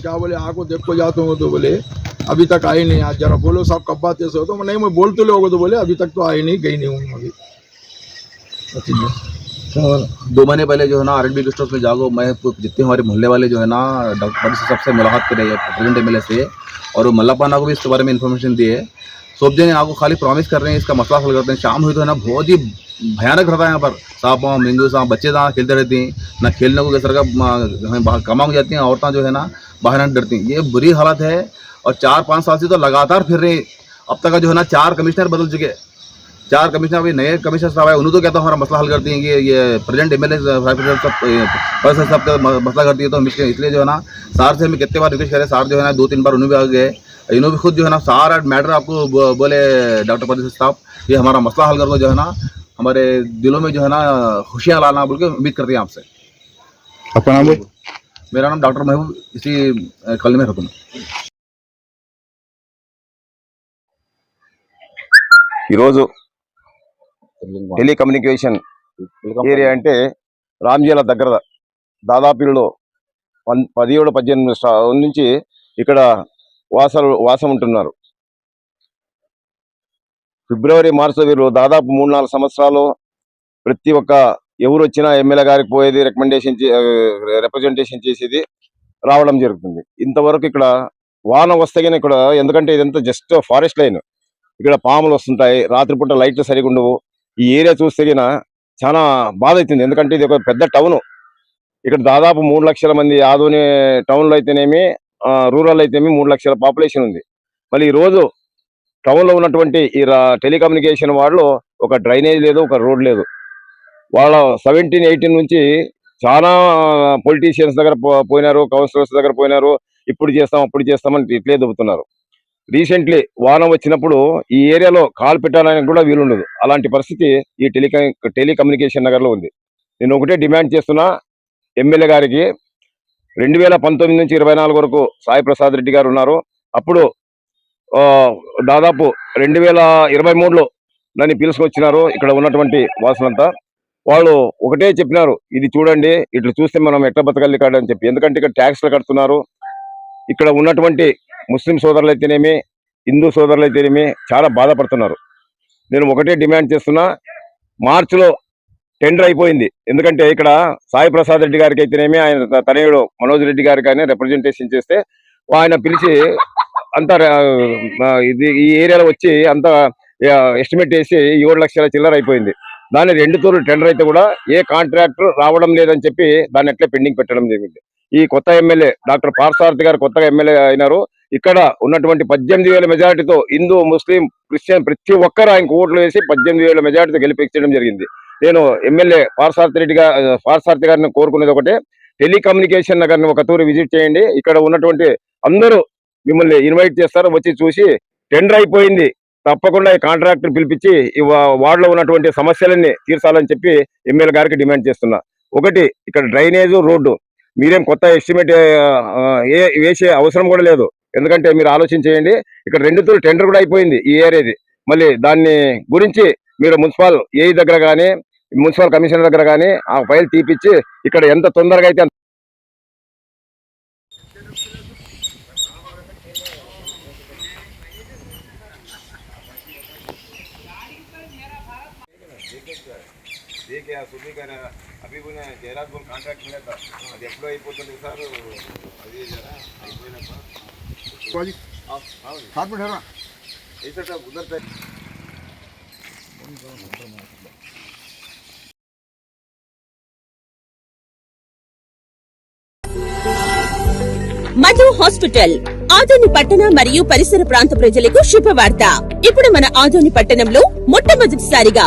क्या बोले? आको देखो, जाते हो तो बोले, अभी तक आई नहीं, आज जरा बोलो, साहब कब बात ऐसे हो? तो नहीं, मैं बोलते लोगों तो बोले, अभी तक तो आई नहीं, गई नहीं हूँ अभी। और दो महीने पहले जो है ना R N B guest house में जागो, मैं जितने हमारे मोहल्ले वाले जो है ना, डॉक्टर से सबसे मुलाकात करे प्रेजेंट एम एल से, और वो मल्लापाना को भी इसके बारे में इन्फॉर्मेशन दी है सब आपको खाली प्रॉमिस कर रहे हैं, इसका मसला हल करते हैं। शाम हुई तो है ना, बहुत ही भयानक रहता है यहाँ पर। सांप वाप मेंगू सांप बच्चे जहाँ खेलते रहते हैं, ना खेलने को कैसे का हमें बाहर कमा हो जाती हैं, औरतें जो है ना बाहर नहीं डरती। ये बुरी हालत है और चार पाँच साल से तो लगातार फिर रहे। अब तक का जो है ना, चार कमिश्नर बदल चुके। चार कमिश्नर, अभी नए कमिश्नर साहब आए उन्होंने तो कहता हमारा मसला हल करती हैं कि ये प्रेजेंट एम एल सब सब का मसला करती है तो हम इसलिए जो है ना, सार से हमें कितने बार रिक्वेस्ट करें, सार जो है ना दो तीन बार उन्होंने भी आ गए। इन्होंने भी खुद जो है ना, सारा मैटर आपको बोले, डॉक्टर प्रदीप साहब, ये हमारा मसला हल करके जो है ना, हमारे दिलों में जो है ना, खुशियाँ लाना, बोल के उम्मीद करते हैं आपसे। बोल। मेरा नाम डॉक्टर महबूब इसी अ, कॉलोनी में रहता हूँ ఈరోజు టెలికమ్యూనికేషన్ ఏరియా అంటే రామ్జీల దగ్గర దాదాపులో పన్ పదిహేడు పద్దెనిమిది సా- నుంచి ఇక్కడ వాసాలు వాసం ఉంటున్నారు ఫిబ్రవరి మార్చి వీరు దాదాపు మూడు నాలుగు సంవత్సరాలు ప్రతి ఒక్క ఎవరు వచ్చినా ఎమ్మెల్యే గారికి పోయేది రికమెండేషన్ రిప్రజెంటేషన్ చేసేది రావడం జరుగుతుంది. ఇంతవరకు ఇక్కడ వాన వస్తే కానీ ఇక్కడ ఎందుకంటే ఇదంతా జస్ట్ ఫారెస్ట్ లైన్ ఇక్కడ పాములు వస్తుంటాయి రాత్రిపూట లైట్లు సరిగా ఉండవు. ఈ ఏరియా చూస్తే గిన చాలా బాధ అవుతుంది ఎందుకంటే ఇది ఒక పెద్ద టౌన్. ఇక్కడ దాదాపు మూడు లక్షల మంది ఆదోని టౌన్లో అయితేనేమి రూరల్ అయితేనేమి మూడు లక్షల పాపులేషన్ ఉంది. మళ్ళీ ఈ రోజు టౌన్లో ఉన్నటువంటి ఈ టెలికమ్యూనికేషన్ వాళ్ళు ఒక డ్రైనేజ్ లేదు ఒక రోడ్ లేదు. వాళ్ళ సెవెంటీన్ ఎయిటీన్ నుంచి చాలా పొలిటీషియన్స్ దగ్గర పో- పోయినారు కౌన్సిలర్స్ దగ్గర పోయినారు. ఇప్పుడు చేస్తాం అప్పుడు చేస్తామని ఇట్లే దొబ్బుతున్నారు రీసెంట్లీ వాన వచ్చినప్పుడు ఈ ఏరియాలో కాల్ పెట్టాలని కూడా వీలుండదు. అలాంటి పరిస్థితి ఈ టెలిక టెలికమ్యూనికేషన్ నగర్లో ఉంది. నేను ఒకటే డిమాండ్ చేస్తున్నా. ఎమ్మెల్యే గారికి రెండు వేల పంతొమ్మిది నుంచి ఇరవై నాలుగు వరకు సాయి ప్రసాద్ రెడ్డి గారు ఉన్నారు. అప్పుడు ఆ, దాదాపు రెండు వేల ఇరవై మూడులో నన్ను పిలుచుకొచ్చినారు ఇక్కడ ఉన్నటువంటి వాసులంతా. వాళ్ళు ఒకటే చెప్పినారు ఇది చూడండి ఇట్లా చూస్తే మనం ఎట్లా బతకాలి ఇక్కడ అని చెప్పి. ఎందుకంటే ఇక్కడ ట్యాక్స్లు కడుతున్నారు. ఇక్కడ ఉన్నటువంటి ముస్లిం సోదరులు అయితేనేమి హిందూ సోదరులు అయితేనేమి చాలా బాధపడుతున్నారు. నేను ఒకటే డిమాండ్ చేస్తున్నా మార్చిలో టెండర్ అయిపోయింది. ఎందుకంటే ఇక్కడ సాయి ప్రసాద్ రెడ్డి గారికి అయితేనేమి ఆయన తనయుడు మనోజ్ రెడ్డి గారికి ఆయన రిప్రజెంటేషన్ చేస్తే ఆయన పిలిచి అంత ఇది ఈ ఏరియాలో వచ్చి అంత ఎస్టిమేట్ చేసి ఏడు లక్షల చిల్లర అయిపోయింది. దాని రెండు తూర్లు టెండర్ అయితే కూడా ఏ కాంట్రాక్టర్ రావడం లేదని చెప్పి దాన్ని అట్లే పెండింగ్ పెట్టడం జరిగింది. ఈ కొత్త ఎమ్మెల్యే డాక్టర్ పార్సారథి గారు కొత్తగా ఎమ్మెల్యే అయినారు. ఇక్కడ ఉన్నటువంటి పద్దెనిమిది వేల మెజారిటీతో హిందూ ముస్లిం క్రిస్టియన్ ప్రతి ఒక్కరు ఆయనకు ఓట్లు వేసి పద్దెనిమిది వేల మెజారిటీతో గెలిపించడం జరిగింది. నేను ఎమ్మెల్యే పార్సారథి రెడ్డి గారు పార్సారథి గారిని కోరుకునేది ఒకటే టెలికమ్యూనికేషన్ నగర్ని ఒక తూరు విజిట్ చేయండి. ఇక్కడ ఉన్నటువంటి అందరూ మిమ్మల్ని ఇన్వైట్ చేస్తారు వచ్చి చూసి టెండర్ అయిపోయింది. తప్పకుండా ఈ కాంట్రాక్టర్ పిలిపించి ఈ వార్డులో ఉన్నటువంటి సమస్యలన్నీ తీర్చాలని చెప్పి ఎమ్మెల్యే గారికి డిమాండ్ చేస్తున్నా. ఒకటి ఇక్కడ డ్రైనేజ్ రోడ్డు. మీరేం కొత్త ఎస్టిమేట్ ఏ వేసే అవసరం కూడా లేదు. ఎందుకంటే మీరు ఆలోచన చేయండి ఇక్కడ రెండు తూరు టెండర్ కూడా అయిపోయింది ఈ ఏరియాది. మళ్ళీ దాన్ని గురించి మీరు మున్సిపల్ ఏఈ దగ్గర కానీ మున్సిపల్ కమిషనర్ దగ్గర కానీ ఆ ఫైల్ తీపిచ్చి ఇక్కడ ఎంత తొందరగా అయితే అయితే ఆ సుబ్బి గారు అభిమాన జయరాజ్ గోల్ కాంట్రాక్ట్ మీద అది ఎప్పుడో అయిపోతుంది సార్? అది జరా మధు హాస్పిటల్ ఆదోని పట్టణ మరియు పరిసర ప్రాంత ప్రజలకు శుభవార్త. ఇప్పుడు మన ఆదోని పట్టణంలో మొట్టమొదటిసారిగా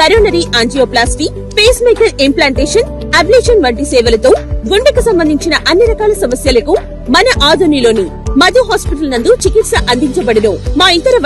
coronary angioplasty pacemaker implantation ablation వంటి సేవలతో గుండెకు సంబంధించిన అన్ని రకాల సమస్యలకు మన ఆధునిలోని మధు హాస్పిటల్ నందు చికిత్స అందించబడును. మా ఇతర